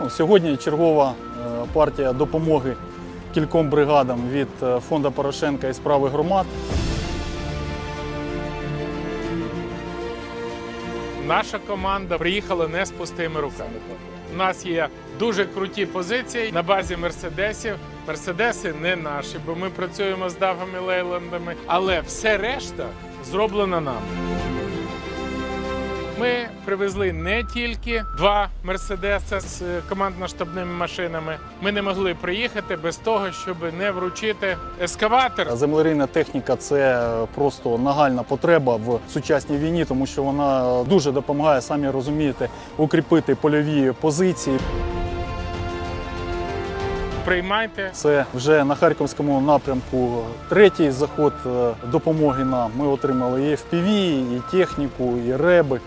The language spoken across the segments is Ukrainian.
Ну, Сьогодні чергова е, партія допомоги кільком бригадам від е, фонду Порошенка і справи громад. Наша команда приїхала не з пустими руками. У нас є дуже круті позиції на базі мерседесів. Мерседеси не наші, бо ми працюємо з Дагами Лейландами, але все решта зроблено нами. Ми привезли не тільки два мерседеси з е, командно-штабними машинами. Ми не могли приїхати без того, щоб не вручити ескаватор. Землерийна техніка це просто нагальна потреба в сучасній війні, тому що вона дуже допомагає, самі розумієте, укріпити польові позиції. Приймайте Це вже на харківському напрямку третій заход е, допомоги нам. Ми отримали і FPV, і техніку, і реби.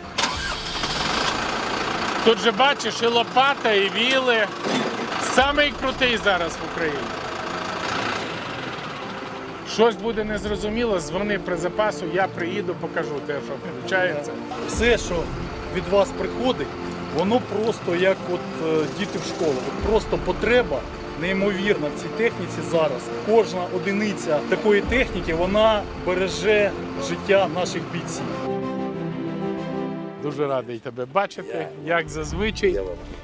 Тут же бачиш і лопата, і віли. Самий крутий зараз в Україні. Щось буде незрозуміло, дзвони при запасу, я приїду, покажу те, що включається. Все, що від вас приходить, воно просто як от е, діти в школу. От просто потреба неймовірна в цій техніці зараз. Кожна одиниця такої техніки вона береже життя наших бійців. Дуже радий тебе бачити, як зазвичай.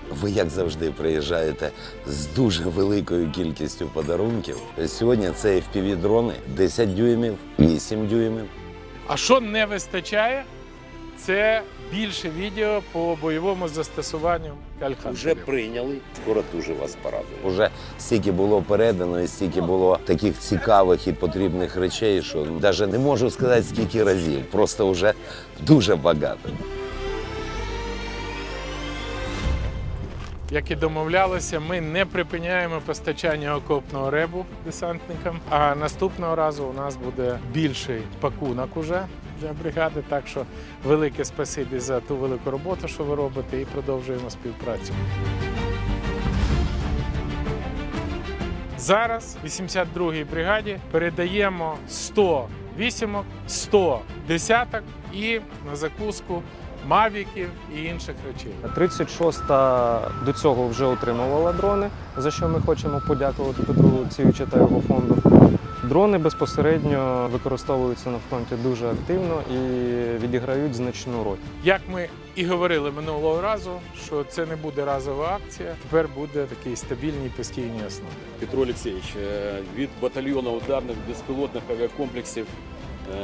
Ви, як завжди, приїжджаєте з дуже великою кількістю подарунків. Сьогодні це FPV-дрони 10 дюймів, 8 дюймів. А що не вистачає, це більше відео по бойовому застосуванню кальхан. Вже прийняли, скоро дуже вас порадує. Уже стільки було передано, і стільки було таких цікавих і потрібних речей, що навіть не можу сказати скільки разів. Просто вже дуже багато. Як і домовлялися, ми не припиняємо постачання окопного ребу десантникам. А наступного разу у нас буде більший пакунок уже для бригади. Так що велике спасибі за ту велику роботу, що ви робите, і продовжуємо співпрацю. Зараз 82-й бригаді передаємо 100 вісімок, 100 десяток і на закуску мавіків і інших речей. 36-та до цього вже отримувала дрони, за що ми хочемо подякувати Петру Олексійовичу та його фонду. Дрони безпосередньо використовуються на фронті дуже активно і відіграють значну роль. Як ми і говорили минулого разу, що це не буде разова акція, тепер буде такий стабільній постійній основі. Петро Олексійович, е, від батальйону ударних безпілотних авіакомплексів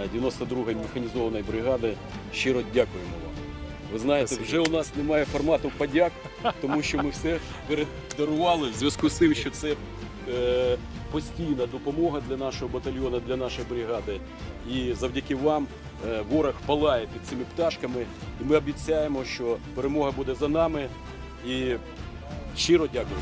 е, 92-ї механізованої бригади щиро дякуємо вам. Ви знаєте, Спасибо. вже у нас немає формату подяк, тому що ми все передарували в зв'язку з тим, що це е, постійна допомога для нашого батальйону, для нашої бригади. І завдяки вам е, ворог палає під цими пташками. І ми обіцяємо, що перемога буде за нами. І щиро дякуємо.